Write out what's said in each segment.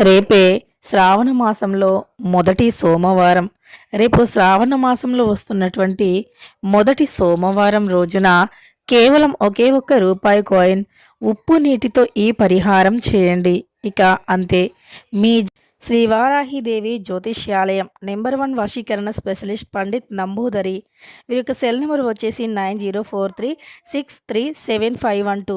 రేపే శ్రావణ మాసంలో మొదటి సోమవారం. రేపు శ్రావణ మాసంలో వస్తున్నటువంటి మొదటి సోమవారం రోజున కేవలం ఒకే ఒక్క రూపాయి కాయిన్ ఉప్పు నీటితో ఈ పరిహారం చేయండి. ఇక అంతే. మీ శ్రీ వారాహిదేవి జ్యోతిష్యాలయం నెంబర్ వన్ వశీకరణ స్పెషలిస్ట్ పండిత్ నంబూదరి. వీరి యొక్క సెల్ నెంబర్ వచ్చేసి nine zero four three six three seven five one two.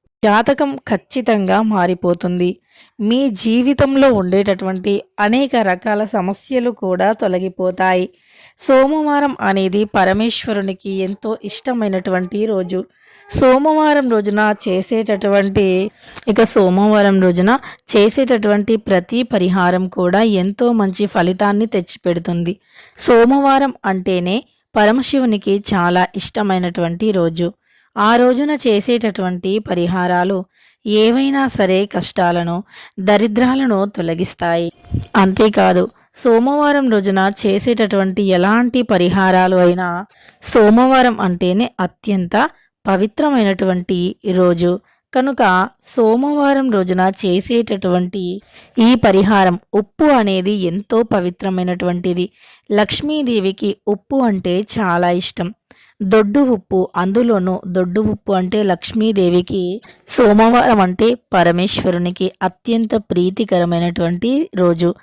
జాతకం ఖచ్చితంగా మారిపోతుంది. మీ జీవితంలో ఉండేటటువంటి అనేక రకాల సమస్యలు కూడా తొలగిపోతాయి. సోమవారం అనేది పరమేశ్వరునికి ఎంతో ఇష్టమైనటువంటి రోజు. సోమవారం రోజున చేసేటటువంటి ఇక సోమవారం రోజున చేసేటటువంటి ప్రతి పరిహారం కూడా ఎంతో మంచి ఫలితాన్ని తెచ్చిపెడుతుంది. సోమవారం అంటేనే పరమశివునికి చాలా ఇష్టమైనటువంటి రోజు. ఆ రోజున చేసేటటువంటి పరిహారాలు ఏవైనా సరే కష్టాలను దరిద్రాలను తొలగిస్తాయి. అంతేకాదు సోమవారం రోజున చేసేటటువంటి ఎలాంటి పరిహారాలు అయినా సోమవారం అంటేనే అత్యంత పవిత్రమైనటువంటి రోజు. కనుక సోమవారం రోజున చేసేటటువంటి ఈ పరిహారం ఉప్పు అనేది ఎంతో పవిత్రమైనటువంటిది. లక్ష్మీదేవికి ఉప్పు అంటే చాలా ఇష్టం. దొడ్డు ఉప్పు అందులోనూ దొడ్డు ఉప్పు అంటే లక్ష్మీదేవికి సోమవారం అంటే పరమేశ్వరునికి అత్యంత ప్రీతికరమైనటువంటి రోజు.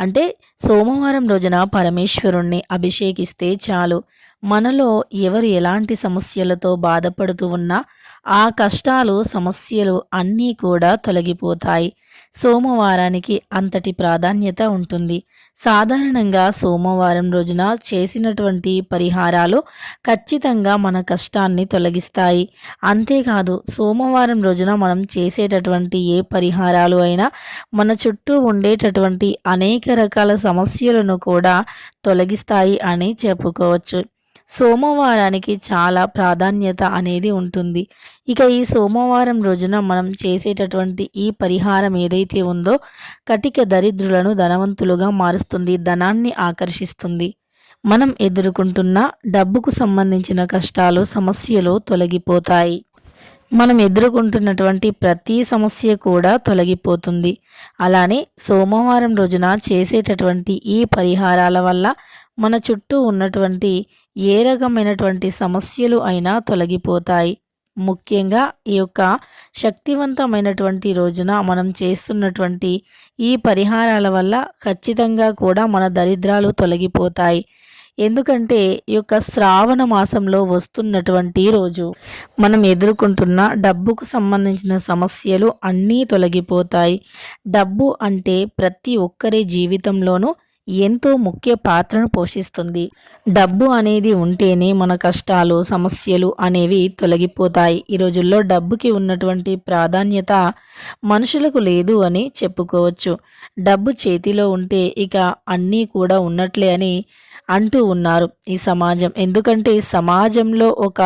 అంటే సోమవారం రోజున పరమేశ్వరుణ్ణి అభిషేకిస్తే చాలు. మనలో ఎవరు ఎలాంటి సమస్యలతో బాధపడుతూ ఉన్నా ఆ కష్టాలు సమస్యలు అన్నీ కూడా తొలగిపోతాయి. సోమవారానికి అంతటి ప్రాధాన్యత ఉంటుంది. సాధారణంగా సోమవారం రోజున చేసినటువంటి పరిహారాలు ఖచ్చితంగా మన కష్టాన్ని తొలగిస్తాయి. అంతేకాదు సోమవారం రోజున మనం చేసేటటువంటి ఏ పరిహారాలు అయినా మన చుట్టూ ఉండేటటువంటి అనేక రకాల సమస్యలను కూడా తొలగిస్తాయి అని చెప్పుకోవచ్చు. సోమవారానికి చాలా ప్రాధాన్యత అనేది ఉంటుంది. ఇక ఈ సోమవారం రోజున మనం చేసేటటువంటి ఈ పరిహారం ఏదైతే ఉందో కటిక దరిద్రులను ధనవంతులుగా మారుస్తుంది ధనాన్ని ఆకర్షిస్తుంది. మనం ఎదుర్కొంటున్న డబ్బుకు సంబంధించిన కష్టాలు సమస్యలు తొలగిపోతాయి. మనం ఎదుర్కొంటున్నటువంటి ప్రతి సమస్య కూడా తొలగిపోతుంది. అలానే సోమవారం రోజున చేసేటటువంటి ఈ పరిహారాల వల్ల మన చుట్టూ ఉన్నటువంటి ఏ రకమైనటువంటి సమస్యలు అయినా తొలగిపోతాయి. ముఖ్యంగా ఈ యొక్క శక్తివంతమైనటువంటి రోజున మనం చేస్తున్నటువంటి ఈ పరిహారాల వల్ల ఖచ్చితంగా కూడా మన దరిద్రాలు తొలగిపోతాయి. ఎందుకంటే ఈ యొక్క శ్రావణ మాసంలో వస్తున్నటువంటి రోజు మనం ఎదుర్కొంటున్న డబ్బుకు సంబంధించిన సమస్యలు అన్నీ తొలగిపోతాయి. డబ్బు అంటే ప్రతి ఒక్కరి జీవితంలోనూ ఎంతో ముఖ్య పాత్రను పోషిస్తుంది. డబ్బు అనేది ఉంటేనే మన కష్టాలు సమస్యలు అనేవి తొలగిపోతాయి. ఈ రోజుల్లో డబ్బుకి ఉన్నటువంటి ప్రాధాన్యత మనుషులకు లేదు అని చెప్పుకోవచ్చు. డబ్బు చేతిలో ఉంటే ఇక అన్నీ కూడా ఉన్నట్లే అని అంటూ ఉన్నారు ఈ సమాజం. ఎందుకంటే సమాజంలో ఒక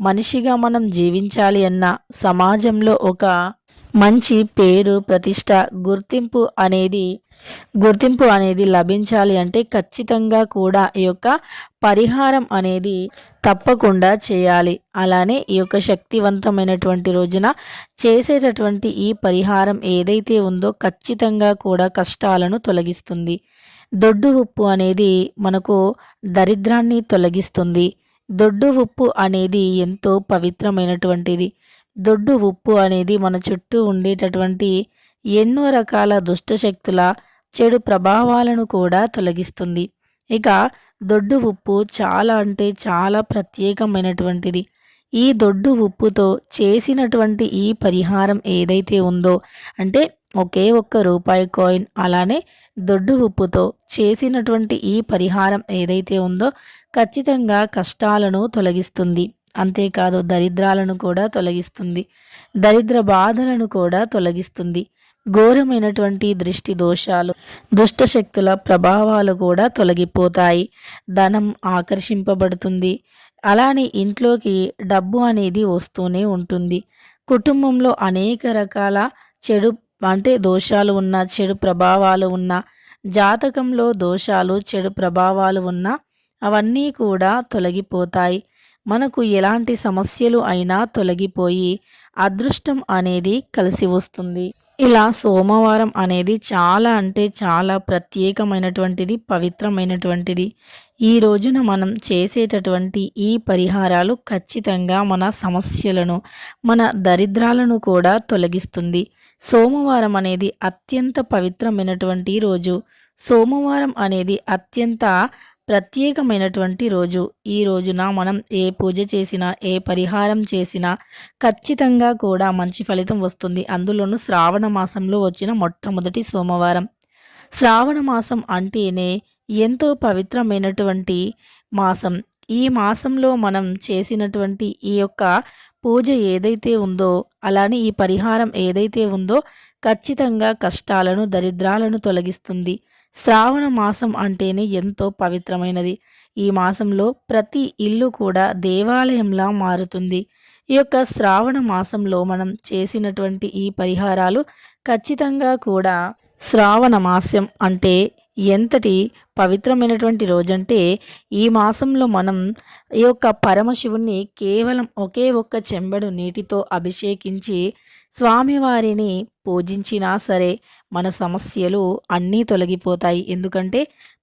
మనిషిగా మనం జీవించాలి అన్న సమాజంలో ఒక మంచి పేరు ప్రతిష్ట గుర్తింపు అనేది గుర్తింపు అనేది లభించాలి అంటే ఖచ్చితంగా కూడా ఈ యొక్క పరిహారం అనేది తప్పకుండా చేయాలి. అలానే ఈ యొక్క శక్తివంతమైనటువంటి రోజున చేసేటటువంటి ఈ పరిహారం ఏదైతే ఉందో ఖచ్చితంగా కూడా కష్టాలను తొలగిస్తుంది. దొడ్డు ఉప్పు అనేది మనకు దరిద్రాన్ని తొలగిస్తుంది. దొడ్డు ఉప్పు అనేది ఎంతో పవిత్రమైనటువంటిది. దొడ్డు ఉప్పు అనేది మన చుట్టూ ఉండేటటువంటి ఎన్నో రకాల దుష్టశక్తుల చెడు ప్రభావాలను కూడా తొలగిస్తుంది. ఇక దొడ్డు ఉప్పు చాలా అంటే చాలా ప్రత్యేకమైనటువంటిది. ఈ దొడ్డు ఉప్పుతో చేసినటువంటి ఈ పరిహారం ఏదైతే ఉందో అంటే ఒకే ఒక్క రూపాయి కాయిన్ అలానే దొడ్డు ఉప్పుతో చేసినటువంటి ఈ పరిహారం ఏదైతే ఉందో ఖచ్చితంగా కష్టాలను తొలగిస్తుంది. అంతేకాదు దరిద్రాలను కూడా తొలగిస్తుంది. దరిద్ర బాధలను కూడా తొలగిస్తుంది. ఘోరమైనటువంటి దృష్టి దోషాలు దుష్ట శక్తుల ప్రభావాలు కూడా తొలగిపోతాయి. ధనం ఆకర్షింపబడుతుంది. అలానే ఇంట్లోకి డబ్బు అనేది వస్తూనే ఉంటుంది. కుటుంబంలో అనేక రకాల చెడు అంటే దోషాలు ఉన్న చెడు ప్రభావాలు ఉన్న జాతకంలో దోషాలు చెడు ప్రభావాలు ఉన్న అవన్నీ కూడా తొలగిపోతాయి. మనకు ఎలాంటి సమస్యలు అయినా తొలగిపోయి అదృష్టం అనేది కలిసి వస్తుంది. ఇలా సోమవారం అనేది చాలా అంటే చాలా ప్రత్యేకమైనటువంటిది పవిత్రమైనటువంటిది. ఈ రోజున మనం చేసేటటువంటి ఈ పరిహారాలు ఖచ్చితంగా మన సమస్యలను మన దరిద్రాలను కూడా తొలగిస్తుంది. సోమవారం అనేది అత్యంత పవిత్రమైనటువంటి రోజు. సోమవారం అనేది అత్యంత ప్రత్యేకమైనటువంటి రోజు. ఈ రోజున మనం ఏ పూజ చేసినా ఏ పరిహారం చేసినా ఖచ్చితంగా కూడా మంచి ఫలితం వస్తుంది. అందులోనూ శ్రావణ మాసంలో వచ్చిన మొట్టమొదటి సోమవారం. శ్రావణ మాసం అంటేనే ఎంతో పవిత్రమైనటువంటి మాసం. ఈ మాసంలో మనం చేసినటువంటి ఈ యొక్క పూజ ఏదైతే ఉందో అలానే ఈ పరిహారం ఏదైతే ఉందో ఖచ్చితంగా కష్టాలను దరిద్రాలను తొలగిస్తుంది. శ్రావణ మాసం అంటేనే ఎంతో పవిత్రమైనది. ఈ మాసంలో ప్రతి ఇల్లు కూడా దేవాలయంలా మారుతుంది. ఈ యొక్క శ్రావణ మాసంలో మనం చేసినటువంటి ఈ పరిహారాలు ఖచ్చితంగా కూడా శ్రావణ మాసం అంటే ఎంతటి పవిత్రమైనటువంటి రోజంటే ఈ మాసంలో మనం ఈ యొక్క పరమశివుణ్ణి కేవలం ఒకే ఒక్క చెంబడు నీటితో అభిషేకించి స్వామివారిని పూజించినా సరే మన సమస్యలు అన్నీ తొలగిపోతాయి. ఎందుకంటే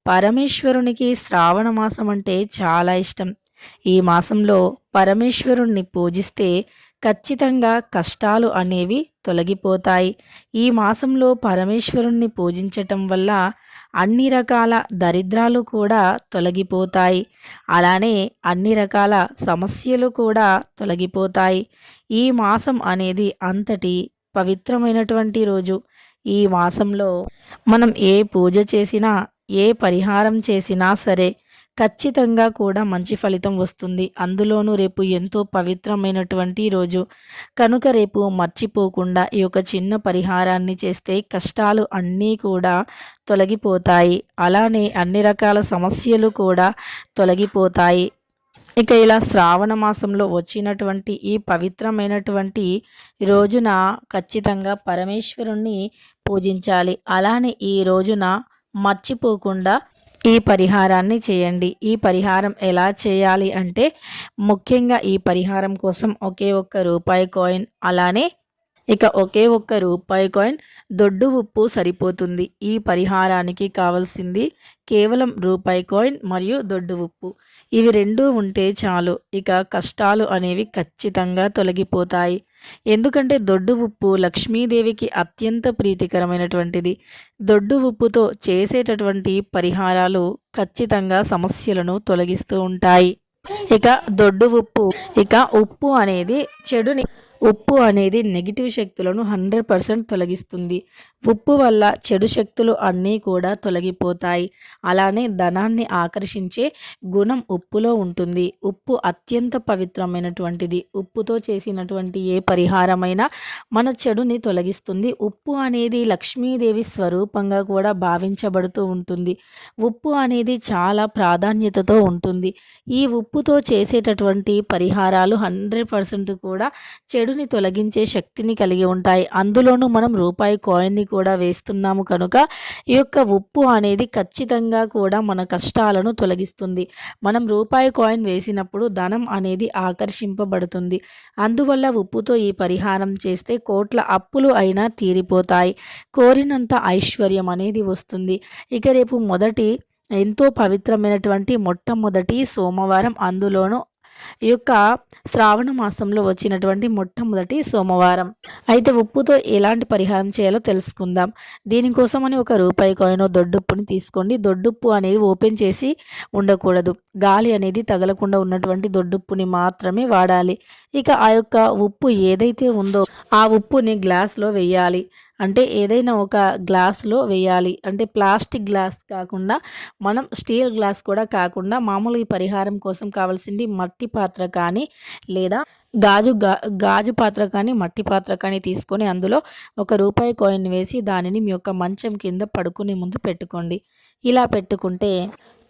పరమేశ్వరునికి శ్రావణ మాసం అంటే చాలా ఇష్టం. ఈ మాసంలో పరమేశ్వరుణ్ణి పూజిస్తే ఖచ్చితంగా కష్టాలు అనేవి తొలగిపోతాయి. ఈ మాసంలో పరమేశ్వరుణ్ణి పూజించటం వల్ల అన్ని రకాల దరిద్రాలు కూడా తొలగిపోతాయి. అలానే అన్ని రకాల సమస్యలు కూడా తొలగిపోతాయి. ఈ మాసం అనేది అంతటి పవిత్రమైనటువంటి రోజు. ఈ మాసంలో మనం ఏ పూజ చేసినా ఏ పరిహారం చేసినా సరే ఖచ్చితంగా కూడా మంచి ఫలితం వస్తుంది. అందులోనూ రేపు ఎంతో పవిత్రమైనటువంటి రోజు. కనుక రేపు మర్చిపోకుండా ఈ యొక్క చిన్న పరిహారాన్ని చేస్తే కష్టాలు అన్నీ కూడా తొలగిపోతాయి. అలానే అన్ని రకాల సమస్యలు కూడా తొలగిపోతాయి. ఇక ఇలా శ్రావణ మాసంలో వచ్చినటువంటి ఈ పవిత్రమైనటువంటి రోజున ఖచ్చితంగా పరమేశ్వరుణ్ణి పూజించాలి. అలానే ఈ రోజున మర్చిపోకుండా ఈ పరిహారాన్ని చేయండి. ఈ పరిహారం ఎలా చేయాలి అంటే ముఖ్యంగా ఈ పరిహారం కోసం ఒకే ఒక్క రూపాయి కాయిన్ అలానే ఇక ఒకే ఒక్క రూపాయి కాయిన్ దొడ్డు ఉప్పు సరిపోతుంది. ఈ పరిహారానికి కావలసింది కేవలం రూపాయి కాయిన్ మరియు దొడ్డు ఉప్పు. ఇవి రెండూ ఉంటే చాలు. ఇక కష్టాలు అనేవి ఖచ్చితంగా తొలగిపోతాయి. ఎందుకంటే దొడ్డు ఉప్పు లక్ష్మీదేవికి అత్యంత ప్రీతికరమైనటువంటిది. దొడ్డు ఉప్పుతో చేసేటటువంటి పరిహారాలు ఖచ్చితంగా సమస్యలను తొలగిస్తూ ఉంటాయి. ఇక దొడ్డు ఉప్పు. ఇక ఉప్పు అనేది చెడుని ఉప్పు అనేది నెగిటివ్ శక్తులను హండ్రెడ్ పర్సెంట్ తొలగిస్తుంది. ఉప్పు వల్ల చెడు శక్తులు అన్నీ కూడా తొలగిపోతాయి. అలానే ధనాన్ని ఆకర్షించే గుణం ఉప్పులో ఉంటుంది. ఉప్పు అత్యంత పవిత్రమైనటువంటిది. ఉప్పుతో చేసినటువంటి ఏ పరిహారమైనా మన చెడుని తొలగిస్తుంది. ఉప్పు అనేది లక్ష్మీదేవి స్వరూపంగా కూడా భావించబడుతూ ఉంటుంది. ఉప్పు అనేది చాలా ప్రాధాన్యతతో ఉంటుంది. ఈ ఉప్పుతో చేసేటటువంటి పరిహారాలు హండ్రెడ్ పర్సెంట్ కూడా చెడుని తొలగించే శక్తిని కలిగి ఉంటాయి. అందులోనూ మనం రూపాయి కాయిన్ని కూడా వేస్తున్నాము కనుక ఈ యొక్క ఉప్పు అనేది ఖచ్చితంగా కూడా మన కష్టాలను తొలగిస్తుంది. మనం రూపాయి కాయిన్ వేసినప్పుడు ధనం అనేది ఆకర్షింపబడుతుంది. అందువల్ల ఉప్పుతో ఈ పరిహారం చేస్తే కోట్ల అప్పులు అయినా తీరిపోతాయి. కోరినంత ఐశ్వర్యం అనేది వస్తుంది. ఇక రేపు మొదటి ఎంతో పవిత్రమైనటువంటి మొట్టమొదటి సోమవారం అందులోనూ ఈ యొక్క శ్రావణ మాసంలో వచ్చినటువంటి మొట్టమొదటి సోమవారం. అయితే ఉప్పుతో ఎలాంటి పరిహారం చేయాలో తెలుసుకుందాం. దీనికోసమని ఒక రూపాయి కాయిన్ దొడ్డుప్పుని తీసుకోండి. దొడ్డుప్పు అనేది ఓపెన్ చేసి ఉండకూడదు. గాలి అనేది తగలకుండా ఉన్నటువంటి దొడ్డుప్పుని మాత్రమే వాడాలి. ఇక ఆ యొక్క ఉప్పు ఏదైతే ఉందో ఆ ఉప్పుని గ్లాస్లో వేయాలి. అంటే ఏదైనా ఒక గ్లాస్లో వేయాలి. అంటే ప్లాస్టిక్ గ్లాస్ కాకుండా మనం స్టీల్ గ్లాస్ కూడా కాకుండా మామూలు ఈ పరిహారం కోసం కావాల్సింది మట్టి పాత్ర కానీ లేదా గాజు గా గాజు పాత్ర కానీ మట్టి పాత్ర కానీ తీసుకొని అందులో ఒక రూపాయి కాయిన్ వేసి దానిని మీ యొక్క మంచం కింద పడుకునే ముందు పెట్టుకోండి. ఇలా పెట్టుకుంటే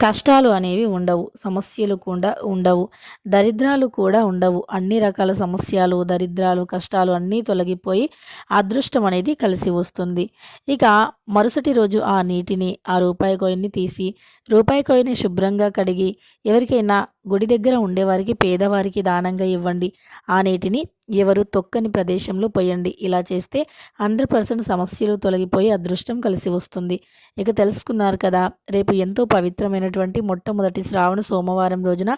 కష్టాలు అనేవి ఉండవు సమస్యలు కూడా ఉండవు దరిద్రాలు కూడా ఉండవు. అన్ని రకాల సమస్యలు దరిద్రాలు కష్టాలు అన్నీ తొలగిపోయి అదృష్టం అనేది కలిసి వస్తుంది. ఇక మరుసటి రోజు ఆ నీటిని ఆ రూపాయి కాయిన్ని తీసి రూపాయి కాయిన్ని శుభ్రంగా కడిగి ఎవరికైనా గుడి దగ్గర ఉండేవారికి పేదవారికి దానంగా ఇవ్వండి. ఆ నీటిని ఎవరు తొక్కని ప్రదేశంలో పోయండి. ఇలా చేస్తే హండ్రెడ్ పర్సెంట్ సమస్యలు తొలగిపోయి అదృష్టం కలిసి వస్తుంది. ఇక తెలుసుకున్నారు కదా రేపు ఎంతో పవిత్రమైన పవిత్రమైనటువంటి మొట్టమొదటి శ్రావణ సోమవారం రోజున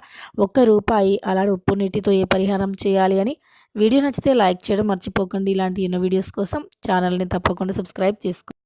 ఒక్క రూపాయి అలాంటి ఉప్పు నీటితో ఏ పరిహారం చేయాలి అని వీడియో నచ్చితే లైక్ చేయడం మర్చిపోకండి. ఇలాంటి ఎన్నో వీడియోస్ కోసం ఛానల్ని తప్పకుండా సబ్స్క్రైబ్ చేసుకోండి